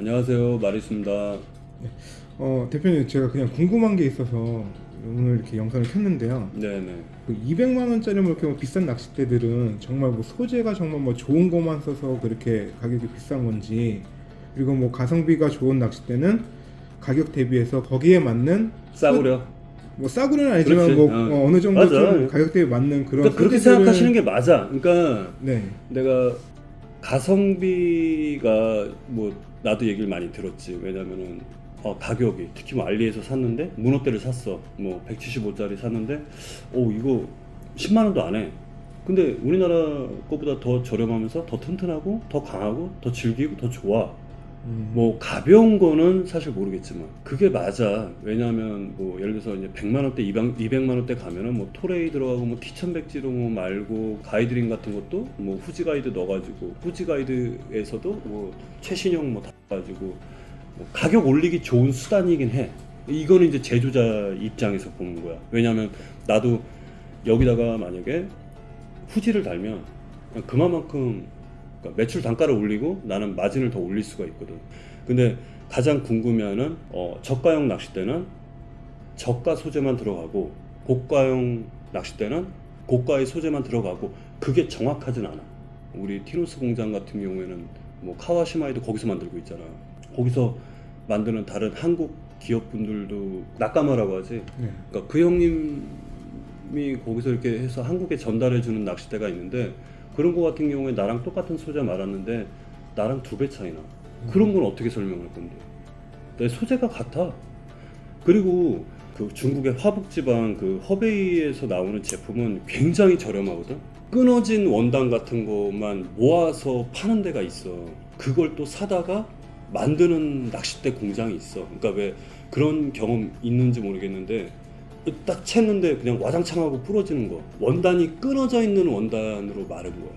안녕하세요 마리수입니다. 어, 대표님 제가 그냥 궁금한 게 있어서 오늘 이렇게 영상을 켰는데요. 네네. 그 200만 원짜리 뭐 이렇게 뭐 비싼 낚싯대들은 정말 뭐 소재가 정말 뭐 좋은 것만 써서 그렇게 가격이 비싼 건지 그리고 뭐 가성비가 좋은 낚싯대는 가격 대비해서 거기에 맞는 싸구려. 뭐 싸구려는 아니지만 그렇지. 뭐 어. 어, 어느 정도 맞아. 좀 가격 대비 맞는 그런 그러니까 그렇게 소재들을- 생각하시는 게 맞아. 그러니까 네. 내가 가성비가 뭐 나도 얘기를 많이 들었지. 왜냐면은 어, 가격이 특히 뭐 알리에서 샀는데 문어대를 샀어. 뭐 175짜리 샀는데 오 이거 10만 원도 안 해. 근데 우리나라 거보다 더 저렴하면서 더 튼튼하고 더 강하고 더 질기고 더 좋아. 음, 뭐 가벼운 거는 사실 모르겠지만 그게 맞아. 왜냐하면 뭐 예를 들어서 이제 100만 원대, 200, 200만 원대 가면은 뭐 토레이 들어가고 뭐 티천백지로 뭐 말고 가이드링 같은 것도 뭐 후지 가이드 넣어가지고 후지 가이드에서도 뭐 최신형 뭐 다 가지고 뭐 가격 올리기 좋은 수단이긴 해. 이거는 이제 제조자 입장에서 보는 거야. 왜냐하면 나도 여기다가 만약에 후지를 달면 그만큼 그러니까 매출 단가를 올리고 나는 마진을 더 올릴 수가 있거든. 근데 가장 궁금해하는 어, 저가형 낚싯대는 저가 소재만 들어가고 고가형 낚싯대는 고가의 소재만 들어가고 그게 정확하진 않아. 우리 티노스 공장 같은 경우에는 뭐 카와시마이도 거기서 만들고 있잖아. 거기서 만드는 다른 한국 기업분들도 낙가마라고 하지. 네. 그러니까 그 형님이 거기서 이렇게 해서 한국에 전달해 주는 낚싯대가 있는데 그런 거 같은 경우에 나랑 똑같은 소재 말았는데 나랑 두 배 차이나. 그런 건 어떻게 설명할 건데? 내 소재가 같아. 그리고 그 중국의 화북 지방 그 허베이에서 나오는 제품은 굉장히 저렴하거든. 끊어진 원단 같은 것만 모아서 파는 데가 있어. 그걸 또 사다가 만드는 낚싯대 공장이 있어. 그러니까 왜 그런 경험 있는지 모르겠는데 딱 챘는데 그냥 와장창하고 부러지는 거. 원단이 끊어져 있는 원단으로 마른 거야.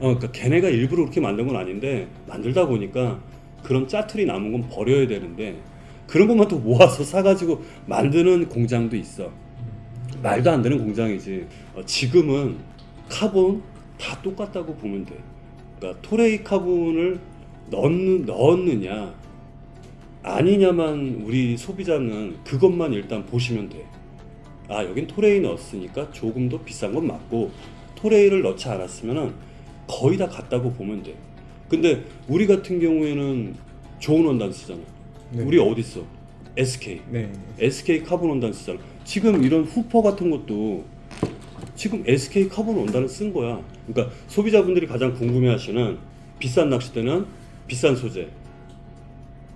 어, 그러니까 걔네가 일부러 그렇게 만든 건 아닌데 만들다 보니까 그런 짜투리 남은 건 버려야 되는데 그런 것만 또 모아서 사가지고 만드는 공장도 있어. 말도 안 되는 공장이지. 어, 지금은 카본 다 똑같다고 보면 돼. 그러니까 토레이 카본을 넣는, 넣었느냐 아니냐만 우리 소비자는 그것만 일단 보시면 돼. 아 여긴 토레이 넣었으니까 조금 더 비싼 건 맞고 토레이를 넣지 않았으면은 거의 다 같다고 보면 돼. 근데 우리 같은 경우에는 좋은 원단 쓰잖아. 네. 우리 어디 있어? SK. 네. SK 카본 원단 쓰잖아. 지금 이런 후퍼 같은 것도 지금 SK 카본 원단을 쓴 거야. 그러니까 소비자분들이 가장 궁금해하시는 비싼 낚싯대는 비싼 소재,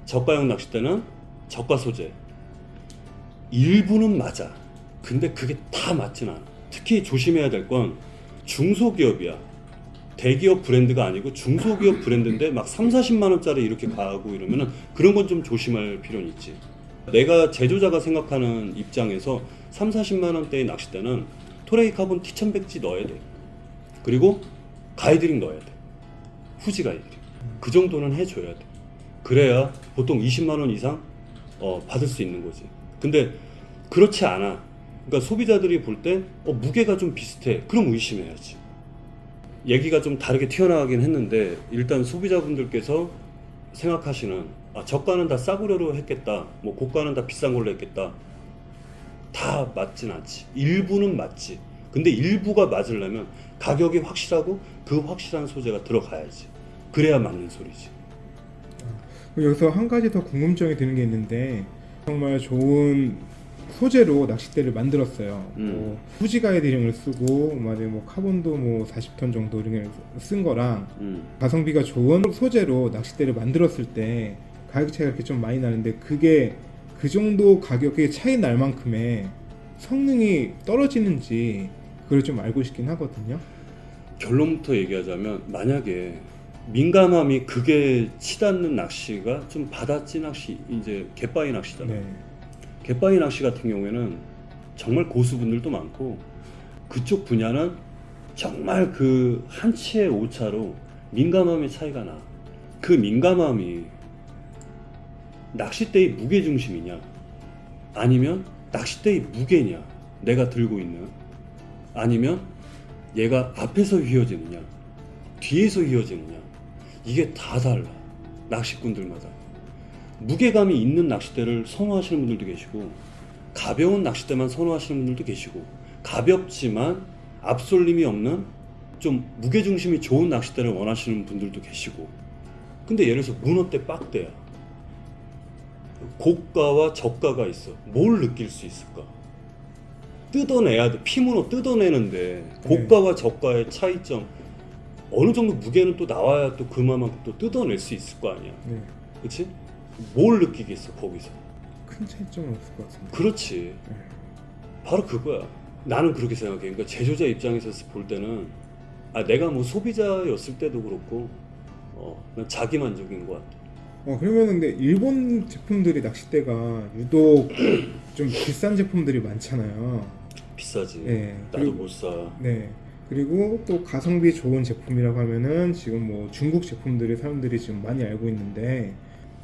저가형 낚싯대는 저가 소재. 일부는 맞아. 근데 그게 다 맞진 않아. 특히 조심해야 될 건 중소기업이야. 대기업 브랜드가 아니고 중소기업 브랜드인데 막 3, 40만 원짜리 이렇게 가고 이러면은 그런 건 좀 조심할 필요는 있지. 내가 제조자가 생각하는 입장에서 3, 40만 원대의 낚싯대는 토레이 카본 T1100G 넣어야 돼. 그리고 가이드링 넣어야 돼. 후지 가이드링. 그 정도는 해줘야 돼. 그래야 보통 20만 원 이상 어, 받을 수 있는 거지. 근데 그렇지 않아. 그러니까 소비자들이 볼 때 어, 무게가 좀 비슷해. 그럼 의심해야지. 얘기가 좀 다르게 튀어나가긴 했는데 일단 소비자분들께서 생각하시는 아, 저가는 다 싸구려로 했겠다. 뭐 고가는 다 비싼 걸로 했겠다. 다 맞진 않지. 일부는 맞지. 근데 일부가 맞으려면 가격이 확실하고 그 확실한 소재가 들어가야지. 그래야 맞는 소리지. 여기서 한 가지 더 궁금증이 드는 게 있는데 정말 좋은 소재로 낚싯대를 만들었어요. 음. 뭐 후지 가이드링을 쓰고 만약에 뭐 카본도 뭐 40톤 정도 이렇게 쓴 거랑 음. 가성비가 좋은 소재로 낚싯대를 만들었을 때 가격 차이가 이렇게 좀 많이 나는데 그게 그 정도 가격의 차이 날 만큼의 성능이 떨어지는지 그걸 좀 알고 싶긴 하거든요. 결론부터 얘기하자면 만약에 민감함이 그게 치닫는 낚시가 좀 바다찌 낚시 이제 갯바위 낚시잖아. 네. 갯바위 낚시 같은 경우에는 정말 고수분들도 많고 그쪽 분야는 정말 그 한치의 오차로 민감함의 차이가 나. 그 민감함이 낚싯대의 무게 중심이냐 아니면 낚싯대의 무게냐 내가 들고 있는 아니면 얘가 앞에서 휘어지느냐 뒤에서 휘어지느냐 이게 다 달라. 낚시꾼들마다. 무게감이 있는 낚싯대를 선호하시는 분들도 계시고 가벼운 낚싯대만 선호하시는 분들도 계시고 가볍지만 앞솔림이 없는 좀 무게중심이 좋은 낚싯대를 원하시는 분들도 계시고. 근데 예를 들어서 문어대 빡대야. 고가와 저가가 있어. 뭘 느낄 수 있을까? 뜯어내야 돼. 피문어 뜯어내는데 고가와 저가의 차이점 어느 정도 무게는 또 나와야 또 그만큼 또 뜯어낼 수 있을 거 아니야 네. 그치? 뭘 느끼겠어 거기서 큰 차이점은 없을 것 같습니다. 그렇지 네. 바로 그거야 나는 그렇게 생각해 그러니까 제조자 입장에서 볼 때는 아 내가 뭐 소비자였을 때도 그렇고 어, 난 자기 만족인 것 같아 어 그러면 근데 일본 제품들이 낚싯대가 유독 좀 비싼 제품들이 많잖아요. 비싸지 네. 나도 그리고- 못 사 네. 그리고 또 가성비 좋은 제품이라고 하면은 지금 뭐 중국 제품들이 사람들이 지금 많이 알고 있는데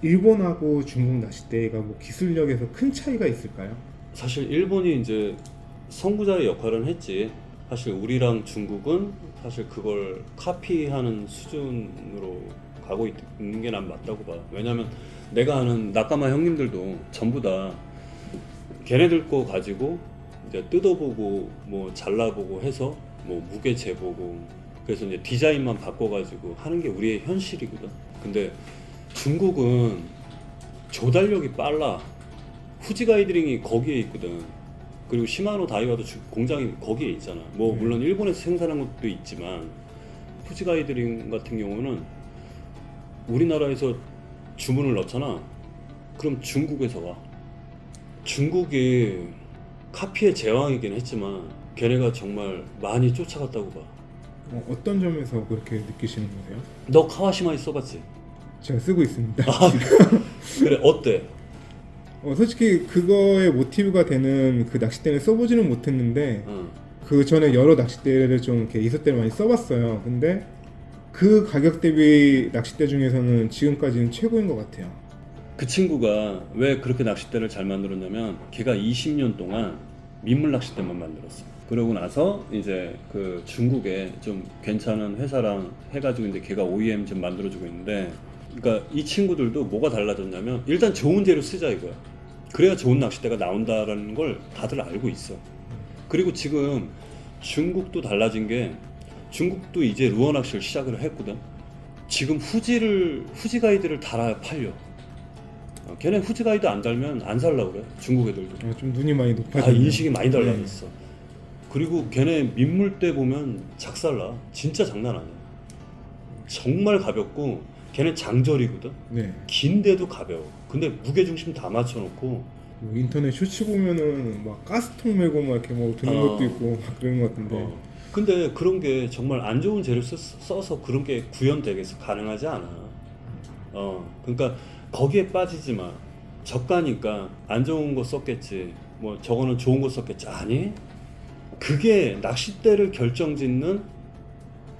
일본하고 중국 낚싯대가 뭐 기술력에서 큰 차이가 있을까요? 사실 일본이 이제 선구자의 역할은 했지. 사실 우리랑 중국은 사실 그걸 카피하는 수준으로 가고 있, 는 게 난 맞다고 봐. 왜냐면 내가 아는 낙가마 형님들도 전부 다 걔네들 거 가지고 이제 뜯어보고 뭐 잘라보고 해서 뭐 무게 재보고 그래서 이제 디자인만 바꿔가지고 하는 게 우리의 현실이거든. 근데 중국은 조달력이 빨라. 후지 가이드링이 거기에 있거든. 그리고 시마노 다이와도 주- 공장이 거기에 있잖아. 뭐 네. 물론 일본에서 생산한 것도 있지만 후지 가이드링 같은 경우는 우리나라에서 주문을 넣잖아. 그럼 중국에서 와. 중국이 카피의 제왕이긴 했지만 걔네가 정말 많이 쫓아갔다고 봐. 어, 어떤 점에서 그렇게 느끼시는 거세요? 너 카와시마이 써봤지? 제가 쓰고 있습니다. 그래 어때? 어, 솔직히 그거의 모티브가 되는 그 낚싯대를 써보지는 못했는데 어. 그 전에 여러 낚싯대를 좀 이렇게 이삿대를 많이 써봤어요. 근데 그 가격 대비 낚싯대 중에서는 지금까지는 최고인 것 같아요. 그 친구가 왜 그렇게 낚싯대를 잘 만들었냐면 걔가 20년 동안 민물 낚싯대만 만들었어. 그러고 나서 이제 그 중국에 좀 괜찮은 회사랑 해가지고 이제 걔가 OEM 좀 만들어주고 있는데, 그러니까 이 친구들도 뭐가 달라졌냐면 일단 좋은 재료 쓰자 이거야. 그래야 좋은 낚싯대가 나온다라는 걸 다들 알고 있어. 그리고 지금 중국도 달라진 게 중국도 이제 루어 낚시를 시작을 했거든. 지금 후지를 후지 가이드를 달아 팔려. 어, 걔네 후지 가이드 안 달면 안 살라 그래. 중국 애들도. 어, 좀 눈이 많이 아 높아졌네요. 인식이 많이 달라졌어. 그리고 걔네 민물대 보면 작살나. 진짜 장난 아니야. 정말 가볍고 걔네 장절이거든. 네. 긴데도 가벼워. 근데 무게 중심 다 맞춰놓고 뭐 인터넷 쇼츠 보면은 막 가스통 메고 막 이렇게 뭐 드는 어. 것도 있고 막 그런 것 같은데. 어. 근데 그런 게 정말 안 좋은 재료 써, 써서 그런 게 구현되겠어 가능하지 않아. 어, 그러니까 거기에 빠지지 마. 저가니까 안 좋은 거 썼겠지. 뭐 저거는 좋은 거 썼겠지. 아니, 그게 낚싯대를 결정짓는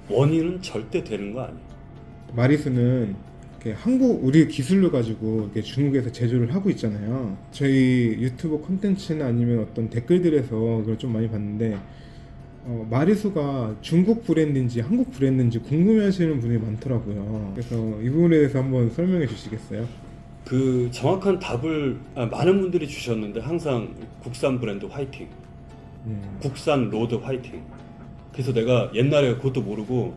원인은 절대 되는 거 아니야. 이렇게 한국 우리 기술로 가지고 이렇게 중국에서 제조를 하고 있잖아요. 저희 유튜브 콘텐츠나 아니면 어떤 댓글들에서 그걸 좀 많이 봤는데 어, 마리수가 중국 브랜드인지 한국 브랜드인지 궁금해하시는 분이 많더라고요. 그래서 이 부분에 대해서 한번 설명해 주시겠어요? 그 정확한 답을 아, 많은 분들이 주셨는데 항상 국산 브랜드 화이팅. 음, 국산 로드 화이팅. 그래서 내가 옛날에 그것도 모르고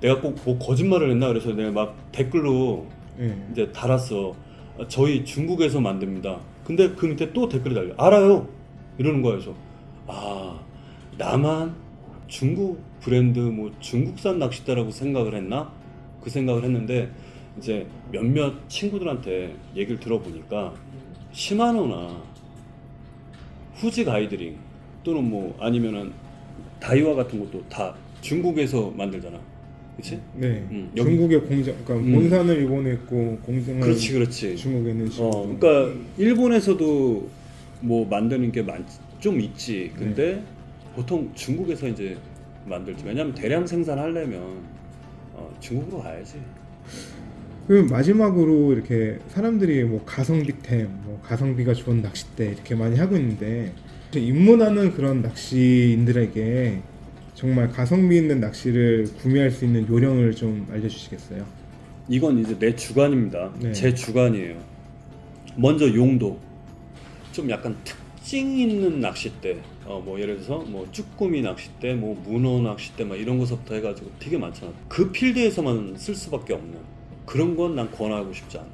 내가 꼭 뭐 거짓말을 했나 그래서 내가 막 댓글로 네. 이제 달았어. 아, 저희 중국에서 만듭니다. 근데 그 밑에 또 댓글이 달려. 알아요. 이러는 거야. 그래서 아 나만 중국 브랜드 뭐 중국산 낚싯대라고 생각을 했나? 그 생각을 했는데 이제 몇몇 친구들한테 얘기를 들어보니까 시마노나 후지 가이드링 또는 뭐 아니면은 다이와 같은 것도 다 중국에서 만들잖아. 그렇지? 네. 음, 중국의 공장, 그러니까 음. 본사는 일본에 있고 공장은 그렇지, 그렇지. 중국에는 있고. 어, 그러니까 일본에서도 뭐 만드는 게 많, 좀 있지. 근데 보통 중국에서 이제 만들지. 왜냐면 대량 생산하려면 어, 중국으로 가야지. 그럼 마지막으로 이렇게 사람들이 뭐 가성비템, 뭐 가성비가 좋은 낚싯대 이렇게 많이 하고 있는데 입문하는 그런 낚시인들에게 정말 가성비 있는 낚시를 구매할 수 있는 요령을 좀 알려주시겠어요? 이건 이제 내 주관입니다. 네. 제 주관이에요. 먼저 용도 좀 약간 특징 있는 낚싯대. 어 뭐 예를 들어서 뭐 쭈꾸미 낚싯대, 뭐 문어 낚싯대 막 이런 거서부터 해가지고 되게 많잖아. 그 필드에서만 쓸 수밖에 없는 그런 건 난 권하고 싶지 않아.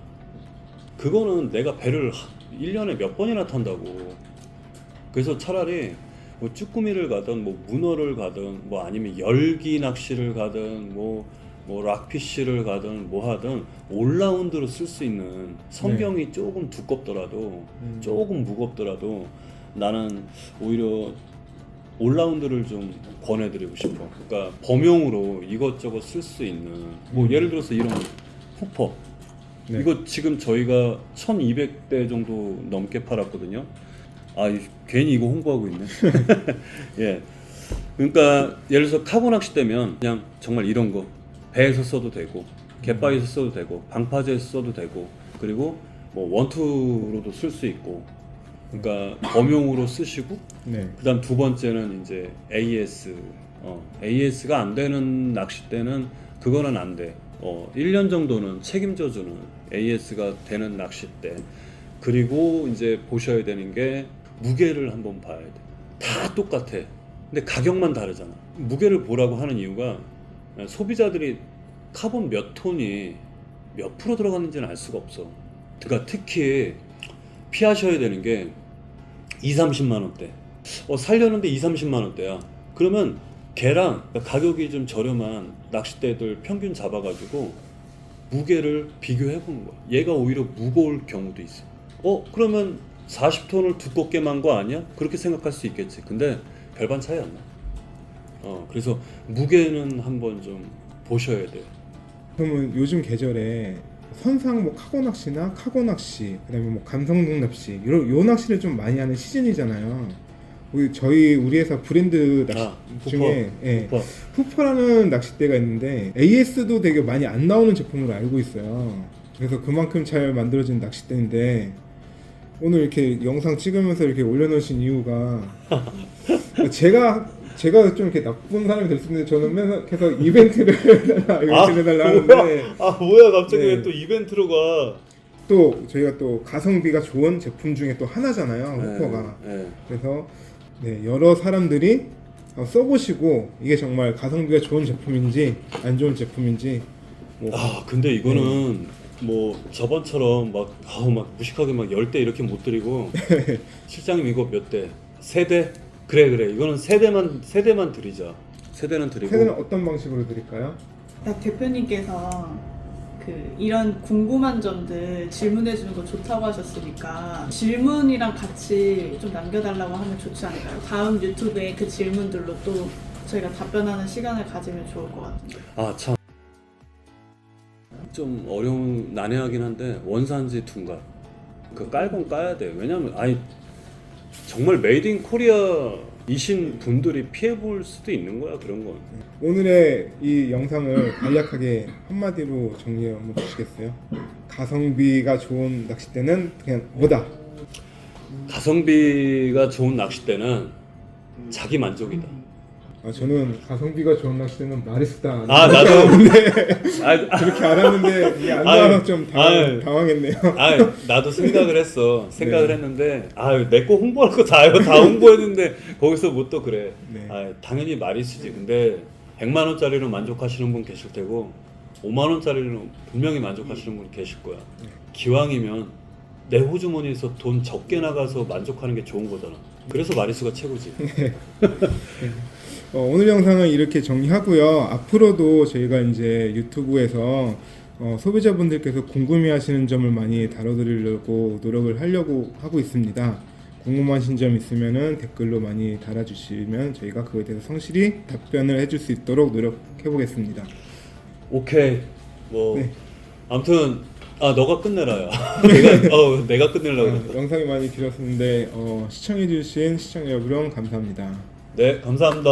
그거는 내가 배를 1년에 몇 번이나 탄다고. 그래서 차라리 뭐 쭈꾸미를 가든 뭐 문어를 가든 뭐 아니면 열기 낚시를 가든 뭐, 뭐 락피쉬를 가든 뭐 하든 올라운드로 쓸 수 있는 성경이 조금 두껍더라도 음. 조금 무겁더라도 나는 오히려 올라운드를 좀 권해드리고 싶어. 그러니까 범용으로 이것저것 쓸 수 있는 뭐 음. 예를 들어서 이런 후퍼 네. 이거 지금 저희가 1200대 정도 넘게 팔았거든요. 아, 이- 괜히 이거 홍보하고 있네. 예. 그러니까 예를 들어서 카고 낚싯대면 그냥 정말 이런 거 배에서 써도 되고 갯바위에서 써도 되고 방파제에서 써도 되고 그리고 뭐 원투로도 쓸 수 있고 그러니까 범용으로 쓰시고 네. 그다음 두 번째는 이제 AS. 어, AS가 안 되는 낚싯대는 그거는 안 돼. 어, 1년 정도는 책임져 주는 AS가 되는 낚싯대. 그리고 이제 보셔야 되는 게 무게를 한번 봐야 돼. 다 똑같아. 근데 가격만 다르잖아. 무게를 보라고 하는 이유가 소비자들이 카본 몇 톤이 몇 프로 들어갔는지는 알 수가 없어. 그러니까 특히 피하셔야 되는 게 2, 30만 원대. 어, 살려는데 2, 30만 원대야. 그러면 걔랑 가격이 좀 저렴한 낚싯대들 평균 잡아가지고 무게를 비교해 보는 거야. 얘가 오히려 무거울 경우도 있어. 어, 그러면 40톤을 두껍게 만 거 아니야? 그렇게 생각할 수 있겠지. 근데 별반 차이 안 나. 어, 그래서 무게는 한번 좀 보셔야 돼. 그러면 요즘 계절에 선상 뭐 카고 낚시나 카고 낚시 그다음에 뭐 감성동 낚시 이런 요 낚시를 좀 많이 하는 시즌이잖아요. 우리 저희 우리 회사 브랜드 낚시 아, 후퍼. 중에 예, 후퍼. 후퍼라는 낚싯대가 있는데 AS도 되게 많이 안 나오는 제품으로 알고 있어요. 그래서 그만큼 잘 만들어진 낚싯대인데 오늘 이렇게 영상 찍으면서 이렇게 올려놓으신 이유가 제가 제가 좀 이렇게 나쁜 사람이 될 수 있는데 저는 맨날 계속 이벤트를 해달라 이벤트 해달라 하는데 뭐야? 아 뭐야 갑자기 네. 왜또 이벤트로 가? 또 저희가 또 가성비가 좋은 제품 중에 또 하나잖아요 네, 네. 그래서 네, 여러 사람들이 어, 써보시고 이게 정말 가성비가 좋은 제품인지 안 좋은 제품인지 뭐 아 근데 이거는 네. 뭐 저번처럼 막 아우 막 무식하게 막 열 대 이렇게 못 드리고 실장님 이거 몇 대? 세 대? 그래 그래 이거는 세 대만 세 대만 드리자. 세 대는 드리고 세대는 어떤 방식으로 드릴까요? 딱 대표님께서 그 이런 궁금한 점들 질문해 주는 거 좋다고 하셨으니까 질문이랑 같이 좀 남겨달라고 하면 좋지 않을까요? 다음 유튜브에 그 질문들로 또 저희가 답변하는 시간을 가지면 좋을 것 같아요. 아 참. 좀 어려운 난해하긴 한데 원산지 둔갑 그 깔건 까야 돼 왜냐면 아니 정말 메이드 인 코리아이신 분들이 피해 볼 수도 있는 거야 그런 건 오늘의 이 영상을 간략하게 한마디로 정리해 한번 주시겠어요? 가성비가 좋은 낚싯대는 그냥 뭐다? 가성비가 좋은 낚싯대는 자기 만족이다 아, 저는 가성비가 좋은 낚싯대는 마리스타 아 나도 아, 아, 그렇게 알았는데 이게 안 아유, 나와서 좀 당황, 아유. 당황했네요. 아, 나도 생각을 했어. 생각을 네. 했는데, 아, 내거 홍보할 거 다요. 다 홍보했는데 거기서 뭐 또 그래. 네. 아, 당연히 쓰지. 근데 100만 원짜리로 만족하시는 분 계실 테고, 5만 원짜리로 분명히 만족하시는 분 계실 거야. 네. 기왕이면 내 호주머니에서 돈 적게 나가서 만족하는 게 좋은 거잖아. 그래서 마리수가 최고지. 어, 오늘 영상은 이렇게 정리하고요. 앞으로도 저희가 이제 유튜브에서 어, 소비자분들께서 궁금해하시는 점을 많이 다뤄드리려고 노력을 하려고 하고 있습니다. 궁금하신 점 있으면은 댓글로 많이 달아주시면 저희가 그거에 대해서 성실히 답변을 해줄 수 있도록 노력해 보겠습니다. 오케이. 뭐, 네. 아무튼, 아, 너가 끝내라야. 내가, 어, 내가 끝내려고 그랬다. 영상이 많이 길었는데 어, 시청해주신 시청자 여러분 감사합니다. 네, 감사합니다.